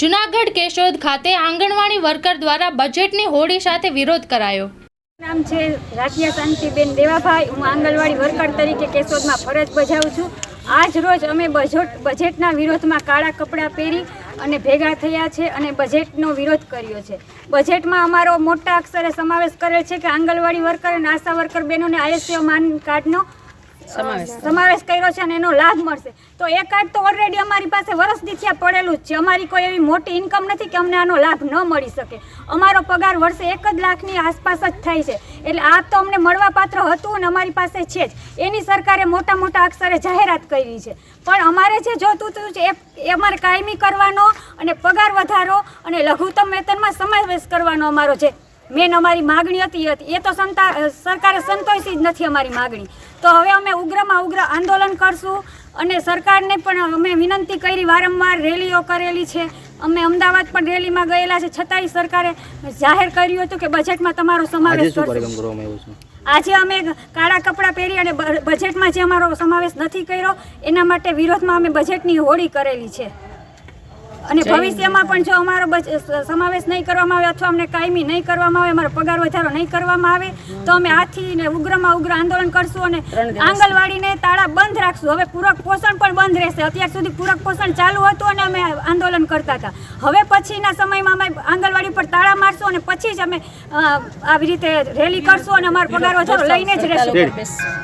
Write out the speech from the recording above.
જુનાગઢ કેશોદ ખાતે આંગણવાડી વર્કર દ્વારા બજેટની હોડી સાથે વિરોધ કરાયો. નામ છે રાધિયા શાંતિબેન દેવાભાઈ. હું આંગણવાડી વર્કર તરીકે કેશોદમાં ફરજ બજાવું છું. આજ રોજ અમે બજેટ, બજેટના વિરોધમાં કાળા કપડાં પહેરી અને ભેગા થયા છે અને બજેટનો વિરોધ કર્યો છે. બજેટમાં અમારો મોટા અક્ષરે સમાવેશ કરેલ છે કે આંગણવાડી વર્કર અને આશા વર્કર બહેનોને આયુષ્યમાન કાર્ડનો સમાવેશ કર્યો છે અને એનો લાભ મળશે. તો એ કાર્ડ તો ઓલરેડી અમારી પાસે વર્ષથી થયા પડેલું જ છે. અમારી કોઈ એવી મોટી ઇન્કમ નથી કે અમને આનો લાભ ન મળી શકે. અમારો પગાર વર્ષે એક જ લાખની આસપાસ જ થાય છે. એટલે આ તો અમને મળવાપાત્ર હતું અને અમારી પાસે છે જ. એની સરકારે મોટા મોટા અક્ષરે જાહેરાત કરી છે. પણ અમારે જે જોતું હતું છે એ અમારે કાયમી કરવાનો અને પગાર વધારો અને લઘુત્તમ વેતનમાં સમાવેશ કરવાનો અમારો છે મેન અમારી માગણી હતી હતી. એ તો સંતા સરકારે સંતોષી જ નથી અમારી માગણી. તો હવે અમે ઉગ્રમાં ઉગ્ર આંદોલન કરશું અને સરકારને પણ અમે વિનંતી કરી વારંવાર રેલીઓ કરેલી છે. અમે અમદાવાદ પણ રેલીમાં ગયેલા છે. છતાંય સરકારે જાહેર કર્યું હતું કે બજેટમાં તમારો સમાવેશ આજે અમે કાળા કપડાં પહેરી અને બજેટમાં જે અમારો સમાવેશ નથી કર્યો એના માટે વિરોધમાં અમે બજેટની હોળી કરેલી છે. અને ભવિષ્યમાં પણ જો અમારો સમાવેશ નહીં કરવામાં આવે અથવા અમને કાયમી નહીં કરવામાં આવે અમારો પગાર વધારો નહીં કરવામાં આવે તો અમે આથી ને ઉગ્રમાં ઉગ્ર આંદોલન કરશું અને આંગણવાડીને તાળા બંધ રાખશું. હવે પૂરક પોષણ પણ બંધ રહેશે. અત્યાર સુધી પૂરક પોષણ ચાલુ હતું અને અમે આંદોલન કરતા હતા. હવે પછીના સમયમાં અમે આંગણવાડી પર તાળા મારશું અને પછી જ અમે આવી રીતે રેલી કરશું અને અમારો પગાર વધારો લઈને જ રહેશું.